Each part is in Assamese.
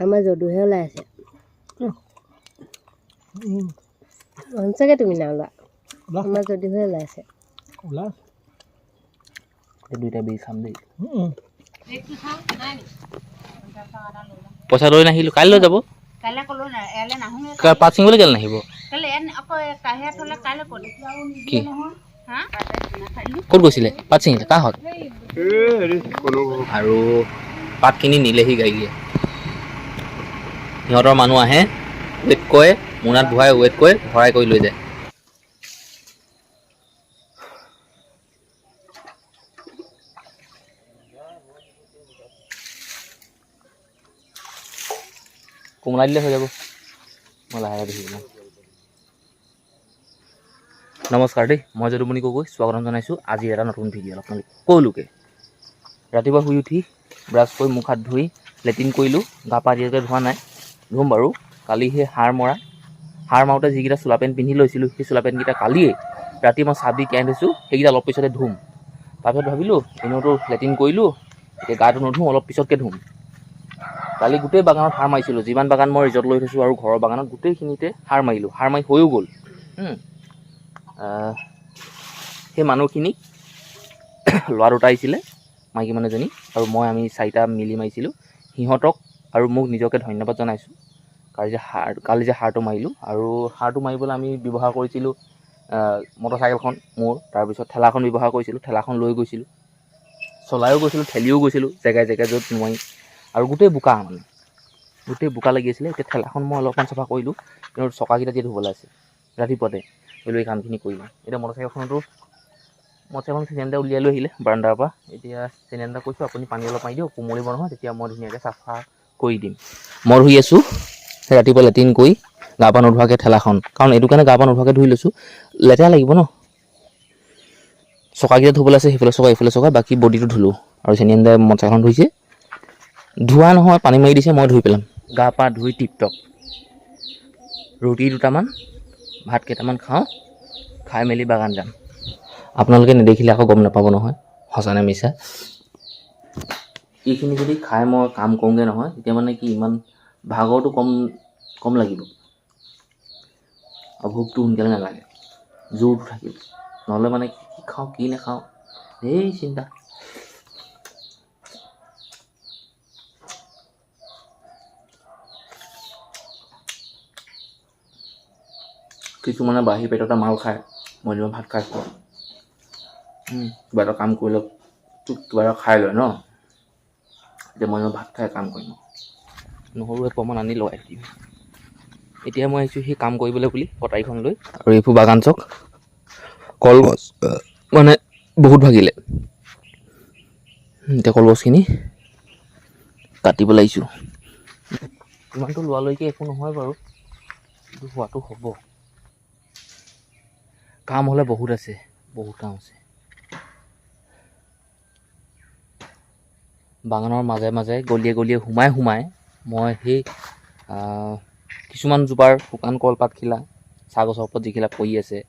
আমাৰ যদুহে ওলাই আছে সঁচাকৈ তুমি নাই ওলোৱা ওলা আমাৰ যদুহে ওলাই আছে দুইটা খাম দেই। পইচা লৈ নাহিলোঁ কাইলৈ যাব ক'লো না নাহোঁগে কা- পাত ছিঙিবলৈ কেলৈ নাহিব কি ক'ত গৈছিলে পাত ছিঙিলে কাহঁত আৰু পাতখিনি নিলেহি গাড়ীয়ে সিহঁতৰ মানুহ আহে ৱেইট কৰে, মোনাত ভৰাই ৱেইট কৰে, ভৰাই কৰি লৈ যায়। কোমলা দিলে হৈ যাব। মই লাহে লাহে দেখি নমস্কাৰ দেই, মই যদুমণি গগৈ, স্বাগতম জনাইছোঁ আজি এটা নতুন ভিডিঅ' আপোনালোক সকলোকে। ৰাতিপুৱা শুই উঠি ব্ৰাছ কৰি মুখ হাত ধুই লেট্ৰিন কৰিলোঁ, গা পা দিয়াকৈ ধোৱা নাই। ধুম বাৰু কালি সেই সাৰ মৰা। সাৰ মাৰোঁতে যিকেইটা চোলা পেণ্ট পিন্ধি লৈছিলোঁ সেই চোলা পেণ্টকেইটা কালিয়েই ৰাতি মই চাবি তিয়াই থৈছোঁ সেইকেইটা অলপ পিছতে ধুম। তাৰপিছত ভাবিলোঁ এনেওতো লেট্ৰিন কৰিলোঁ এতিয়া গাটো নুধুওঁ অলপ পিছতকৈ ধুম। কালি গোটেই বাগানত সাৰ মাৰিছিলোঁ যিমান বাগান মই ৰিজৰ্ট লৈ থৈছোঁ আৰু ঘৰৰ বাগানত গোটেইখিনিতে সাৰ মাৰিলোঁ সাৰ মাৰি হৈও গ'ল। সেই মানুহখিনিক ল'ৰা দুটা আহিছিলে মাইকী মানুহজনী আৰু মই আমি চাৰিটা মিলি মাৰিছিলোঁ। সিহঁতক আৰু মোক নিজকে ধন্যবাদ জনাইছোঁ। কালি যে সাৰ কালি যে সাৰটো মাৰিলোঁ আৰু সাৰটো মাৰিবলৈ আমি ব্যৱহাৰ কৰিছিলোঁ মটৰচাইকেলখন মোৰ, তাৰপিছত ঠেলাখন ব্যৱহাৰ কৰিছিলোঁ, ঠেলাখন লৈ গৈছিলোঁ, চলায়ো গৈছিলোঁ, ঠেলিও গৈছিলোঁ, জেগাই জেগাই য'ত নোৱাৰি। আৰু গোটেই বোকা মানে গোটেই বোকা লাগি আছিলে, এতিয়া ঠেলাখন মই অলপমান চাফা কৰিলোঁ, কিন্তু চকাকেইটা দিয়ে ধুবলৈ আছে, ৰাতিপুৱাতে এই কামখিনি কৰিলোঁ। এতিয়া মটৰচাইকেলখনতো, মটৰচাইকেলখন চিলিণ্ডাৰ উলিয়াই লৈ আহিলে বাৰাণ্ডাৰ পৰা। এতিয়া চিলিণ্ডাৰ কৈছোঁ, আপুনি পানী অলপ মাৰি দিয়ক, কোমলিব নহয়, তেতিয়া মই ধুনীয়াকৈ চাফা কৰি দিম। মই ধুই আছোঁ। ৰাতিপুৱা লেট্ৰিন কৰি গা পা নোধোৱাকৈ ঠেলাখন। কাৰণ এইটো কাৰণে গা পা নোধোৱাকৈ ধুই লৈছোঁ। লেতেৰা লাগিব ন? চকাকেইটা ধুবলৈ আছে সেইফালে চকা এইফালে চকা বাকী বডিটো ধুলোঁ। আৰু চিলিণ্ডাৰ মটৰচাইকেলখন ধুইছে। ধোৱা নহয় পানী মাৰি দিছে মই ধুই পেলাম। গা পা ধুই টিপটপ। ৰুটি দুটামান ভাত কেইটামান খাওঁ খাই মেলি বাগান যাম। আপোনালোকে নেদেখিলে আকৌ গম নাপাব নহয় সঁচা নে মিছা? এইখিনি যদি খাই মই কাম কৰোঁগৈ নহয় তেতিয়া মানে কি ইমান ভাগৰটো কম কম লাগিব। আৰু ভোকটো সোনকালে নালাগে। জোৰটো থাকিব। নহ'লে মানে কি খাওঁ কি নাখাওঁ ধেৰ চিন্তা। কিছুমানে বাঢ়ি পেটতে মাল খায়। মই যেনিবা ভাত খাই উম, কিবা এটা কাম কৰিলে কিবা এটা খাই লয় ন? এতিয়া মই যেনিবা ভাত খাই কাম কৰিম। নহৰু এপোৱামান আনি লগাই দিম। এতিয়া মই আহিছোঁ সেই কাম কৰিবলৈ বুলি কটাৰীখন লৈ। আৰু এইবোৰ বাগান চক। কলগছ মানে বহুত ভাগিলে। এতিয়া কলগছখিনি কাটিবলৈ আহিছোঁ ইমানটো লোৱালৈকে একো নহয় বাৰু। কিন্তু হোৱাটো হ'ব। কাম হ'লে বহুত আছে বহুত কাম আছে। বাগানৰ মাজে মাজে গলিয়ে গলিয়ে সোমাই সোমাই মই সেই কিছুমান জোপাৰ শুকান কলপাতখিলা চাহ গছৰ ওপৰত যিখিলা পৰি আছে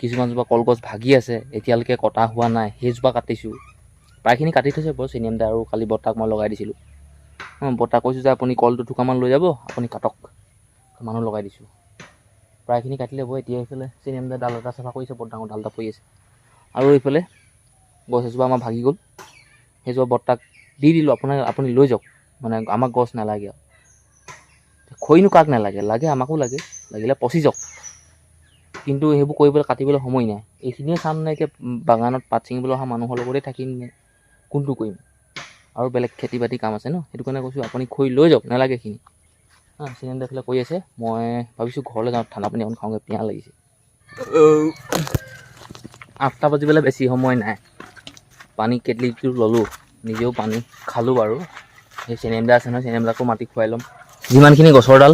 কিছুমান জোপা কলগছ ভাগি আছে এতিয়ালৈকে কটা হোৱা নাই সেইজোপা কাটিছোঁ। প্ৰায়খিনি কাটি থৈছে বাৰু চিনিয়মদা আৰু কালি বৰ্তাক মই লগাই দিছিলোঁ। বৰ্তাক কৈছোঁ যে আপুনি কল দুটুকামান লৈ যাব আপুনি কাটক মানুহ লগাই দিছোঁ। প্ৰায়খিনি কাটিলে হ'ব এতিয়া এইফালে চিনেমদা ডাল এটা চাফা কৰিছে বৰ ডাঙৰ ডাল এটা পৰি আছে। আৰু এইফালে গছ এজোপা আমাৰ ভাগি গ'ল সেইজোপা বৰ্তাক দি দিলোঁ আপোনাৰ আপুনি লৈ যাওক। মানে আমাক গছ নালাগে আৰু। খৰিনো কাক নালাগে? লাগে আমাকো লাগে লাগিলে পচি যাওক। কিন্তু সেইবোৰ কৰিবলৈ কাটিবলৈ সময় নাই। এইখিনিয়ে কাম নাই এতিয়া বাগানত পাত ছিঙিবলৈ অহা মানুহৰ লগতে থাকিম নে কোনটো কৰিম? আৰু বেলেগ খেতি বাতি কাম আছে ন? সেইটো কাৰণে কৈছোঁ আপুনি খৰি লৈ যাওক নালাগে এইখিনি। হা চিলিণ্ডাৰ এইফালে কৰি আছে। মই ভাবিছোঁ ঘৰলৈ যাওঁ ঠাণ্ডা পানী অকণ খাওঁগৈ পিয়াহ লাগিছে। আঠটা বাজিবলৈ বেছি সময় নাই। পানী কেটলিটো ল'লোঁ নিজেও পানী খালোঁ বাৰু। সেই চিনেমদা আছে নহয় চিনেমদাকো মাটি খুৱাই ল'ম। যিমানখিনি গছৰ ডাল,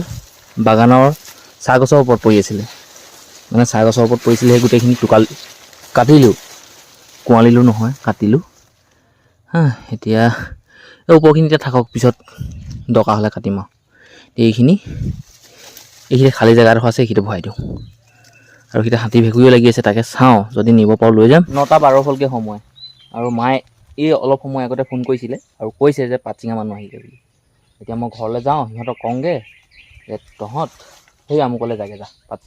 বাগানৰ চাহ গছৰ ওপৰত পৰি আছিলে। মানে চাহ গছৰ ওপৰত পৰিছিলে, সেই গোটেইখিনি টুকাল কাটিলোঁ। কোৱালিলোঁ নহয়, কাটিলোঁ। হা এতিয়া এই ওপৰখিনি এতিয়া থাকক, পিছত দৰকাৰ হ'লে কাটিম আৰু। এইখিনি এইখিনি খালী জেগাডোখৰ আছে এইখিনিতে ভৰাই দিওঁ। আৰু সেইটা হাতী ভেকুৰীও লাগি আছে, তাকে চাওঁ, যদি নিব পাৰোঁ লৈ যাম। নটা বাৰ হ'লগৈ সময়। আৰু মায়ে এই অলপ সময় আগতে ফোন কৰিছিলে আৰু কৈছে যে পাত চিঙা মানুহ আহিলে বুলি। এতিয়া মই ঘৰলৈ যাওঁ সিহঁতক কওঁগৈ যে তহঁত সেই আমুকলৈ যাগে যা পাত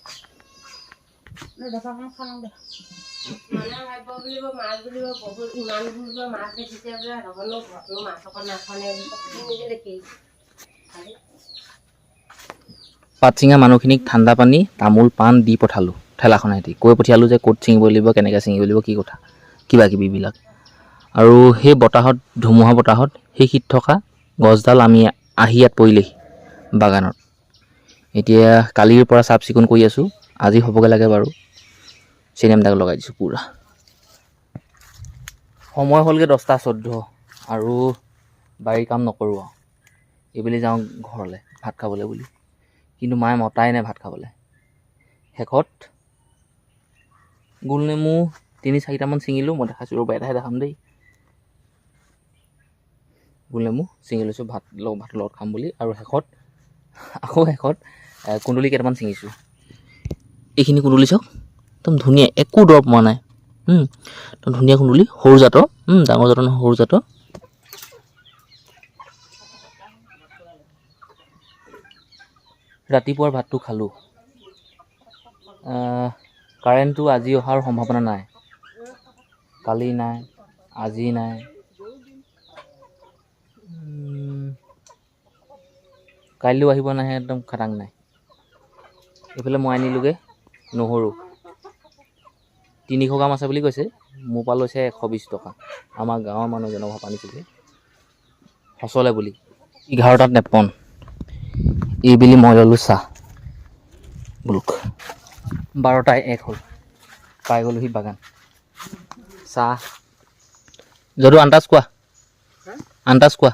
পাত ছিঙা মানুহখিনিক ঠাণ্ডা পানী তামোল পাণ দি পঠালোঁ। ঠেলাখনেদি কৈ পঠিয়ালোঁ যে ক'ত ছিঙিব লাগিব কেনেকৈ ছিঙিব লাগিব কি কথা কিবা কিবিবিলাক আৰু সেই বতাহত ধুমুহা বতাহত সেই শীত থকা গছডাল আমি আহি ইয়াত পৰিলেহি বাগানত। এতিয়া কালিৰ পৰা চাফ চিকুণ কৰি আছোঁ আজি হ'বগৈ লাগে বাৰু। চিনেমডাল লগাই দিছোঁ পূৰা। সময় হ'লগৈ দহটা চৈধ্য আৰু বাৰীৰ কাম নকৰোঁ আৰু। এইবেলি যাওঁ ঘৰলৈ ভাত খাবলৈ বুলি। কিন্তু মায়ে মতাই নাই ভাত খাবলৈ। শেষত গোল নেমু তিনি চাৰিটামান ছিঙিলোঁ মই দেখাইছোঁ ৰ'বা এটাহে দেখাম দেই। গোল নেমু ছিঙি লৈছোঁ ভাত লগ ভাতৰ লগত খাম বুলি। আৰু শেষত আকৌ শেষত কুন্দুলি কেইটামান ছিঙিছোঁ। এইখিনি কুন্দুলি চাওক। একদম ধুনীয়া একো দৰৱ পোৱা নাই। একদম ধুনীয়া কুন্দুলি সৰু জাতৰ। ডাঙৰ জাতৰ নহয় সৰু জাতৰ। ৰাতিপুৱাৰ ভাতটো খালোঁ। কাৰেণ্টটো আজি অহাৰ সম্ভাৱনা নাই। কালি নাই আজি নাই। কাইলৈও আহিব নাহে একদম খাটাং নাই। এইফালে মই আনিলোগৈ নহৰু। তিনিশ গ্ৰাম আছে বুলি কৈছে মোৰ পৰা লৈছে এশ বিছ টকা। আমাৰ গাঁৱৰ মানুহ জনক আনিছিলে। সঁচলে বুলি। এঘাৰটাত নেপন। এইবেলি মই ল'লোঁ চাহ। বোলোক। বাৰটাই এক হ'ল। পাই গ'লোহি বাগান। চাহ। যদু আন্দাজ কোৱা? আন্দাজ কোৱা।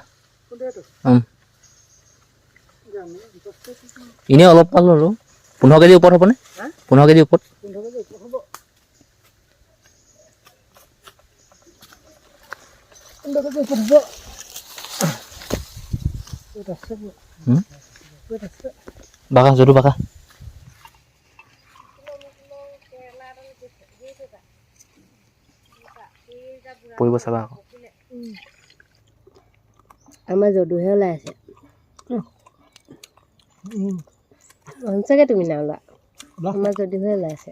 এনেই অলপ পালোঁ আৰু পোন্ধৰ কেজি ওপৰত হ'বনে? পোন্ধৰ কেজি ওপৰত? বাকা যদু বাকা। পৰিব চাবা আকৌ আমাৰ যদুহে ওলাই আছে। সঁচাকৈ তুমি নাই ওলোৱা আমাৰ যদুহে ওলাই আছে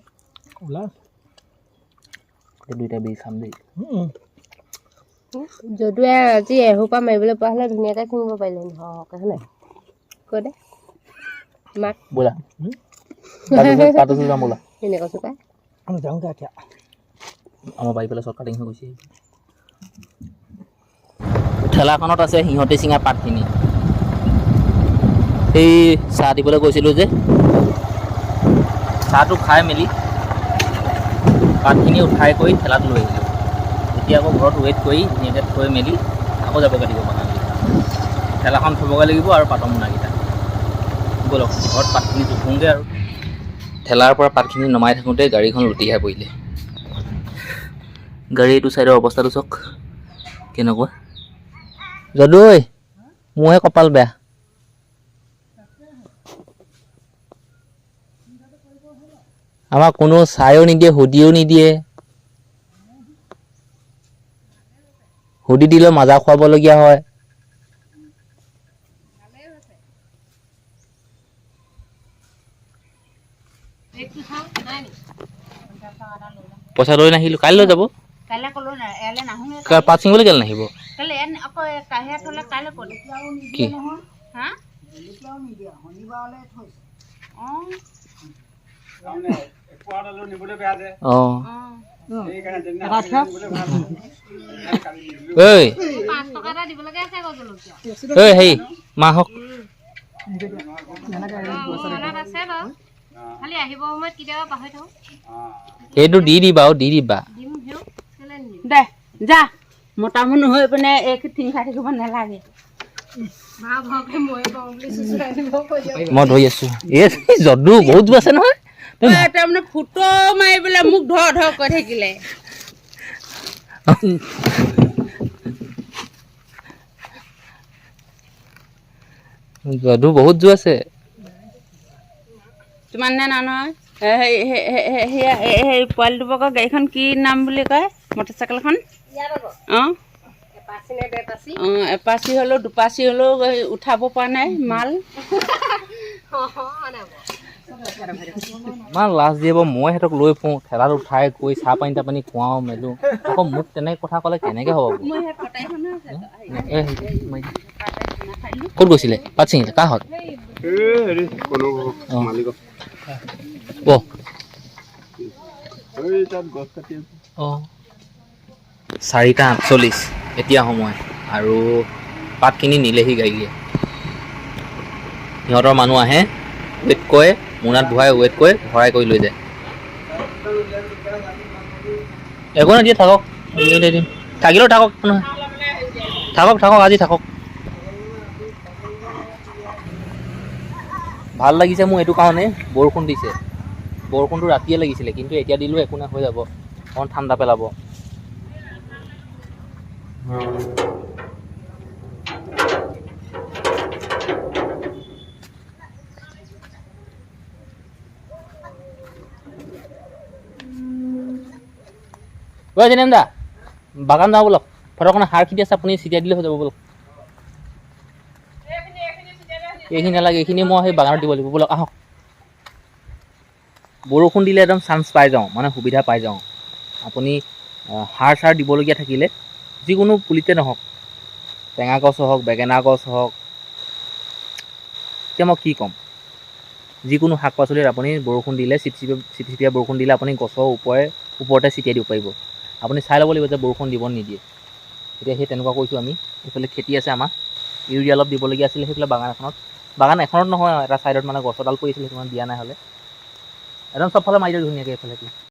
এই দুইটা বীজ খাম দেই যদুৱে আজি এসোপা মাৰিবলৈ পৰা হ'লে ধুনীয়াকৈ ছিঙিব পাৰিলে সৰহকৈ নাই কৈ দে মাক ব'লা যাম ব'লা আমাৰ বাৰী পেলাই চৰ্ট কাটিং হৈ গৈছে ঠেলাখনত আছে সিহঁতে চিঙা পাতখিনি সেই চাহ দিবলৈ গৈছিলোঁ যে। চাহটো খাই মেলি পাতখিনি উঠাই কৰি ঠেলাত লৈ আহিলোঁ। এতিয়া আকৌ ঘৰত ৱেইট কৰি ধুনীয়াকৈ থৈ মেলি আকৌ যাবগৈ লাগিব বাগানলৈ ঠেলাখন থ'বগৈ লাগিব আৰু পাতৰ মোনাকেইটা। ব'লক ঘৰত পাতখিনি জোখোংগৈ আৰু। ঠেলাৰ পৰা পাতখিনি নমাই থাকোঁতে গাড়ীখন লুটিখাই পৰিলে। গাড়ী এইটো চাইডৰ অৱস্থাটো চাওক কেনেকুৱা? যদু মোৰহে কপাল বেয়া। আমাক কোনো চাইও নিদিয়ে সুধিও নিদিয়ে। সুধি দিলেও মাজা খুৱাবলগীয়া হয়। পইচা লৈ নাহিলোঁ। কাইলৈ যাব। কা- পাত ছিঙিবলৈ কেলৈ নাহিব? কাইলৈ অঁ হেৰি মাহক এইটো দি দিবা দি দিবা দে যা মতা মানুহ হৈ পিনে এই টিং খাই থাকিব নালাগে মই ধৰি আছোঁ। এই যদু বহুত দূৰ আছে নহয়। তাৰমানে ফটো মাৰি পেলাই মোক ধৰ ধৰ কৈ থাকিলে। যদু বহুত দূৰ আছে। কিমান নে না নহয়? এ, সেই- সেই পোৱালিটোবোকৰ গাড়ীখন কি নাম বুলি কয়? মটৰচাইকেলখন? অঁ? অঁ এপাচি হ'লেও দুপাচি হ'লেও উঠাব পৰা নাই মাল। ইমান লাজ দিয়ে বাৰু মই সিহঁতক লৈ ফুৰোঁ ঠেলাত উঠাই গৈ চাহ পানী তাপানী খুৱাওঁ মেলোঁ। আকৌ মোক তেনেকৈ কথা ক'লে কেনেকৈ হ'ব। ক'ত গৈছিলে? পাত ছিঙিলে কাহঁত চাৰিটা আঠচল্লিছ। এতিয়া সময় আৰু পাতখিনি নিলেহি গাড়ীয়ে। সিহঁতৰ মানুহ আহে ৱেইট কৰে মোনাত ভৰাই ৱেইট কৰে ভৰাই কৰি লৈ যায়। একো নাই দিয়ে থাকক। থাকিলেও থাকক থাকক থাকক আজি থাকক। ভাল লাগিছে মোৰ এইটো কাৰণে বৰষুণ দিছে। বৰষুণটো ৰাতিয়ে লাগিছিলে কিন্তু এতিয়া দিলেও একো নাই হৈ যাব। অকণ ঠাণ্ডা পেলাব। ঐ জেনেম দা বাগান যাওঁ বলক। ফটকনে সাৰ খিনি আছে আপুনি ছিটিয়াই দিলে হৈ যাব বলক। এইখিনি নালাগে এইখিনি মই সেই বাগানত দিব লাগিব। বলক আহক। বৰষুণ দিলে একদম চান্স পাই যাওঁ মানে সুবিধা পাই যাওঁ। আপুনি সাৰ চাৰ দিবলগীয়া থাকিলে যিকোনো পুলিতে নহওক টেঙা গছ হওক বেঙেনা গছ হওক এতিয়া মই কি ক'ম? যিকোনো শাক পাচলিত আপুনি বৰষুণ দিলে চিপচিপীয়া চিপচিপীয়া বৰষুণ দিলে আপুনি গছৰ ওপৰে ওপৰতে ছটিয়াই দিব পাৰিব। আপুনি চাই ল'ব লাগিব যে বৰষুণ দিব নিদিয়ে। এতিয়া সেই তেনেকুৱা কৰিছোঁ আমি। এইফালে খেতি আছে আমাৰ। ইউৰিয়া অলপ দিবলগীয়া আছিলে সেইফালে বাগান এখনত। বাগান এখনত নহয় এটা ছাইডত মানে গছডাল পৰিছিলে সেইখন দিয়া নাই হ'লে। একদম চবফালে মাৰি দিওঁ ধুনীয়াকৈ এইফালে।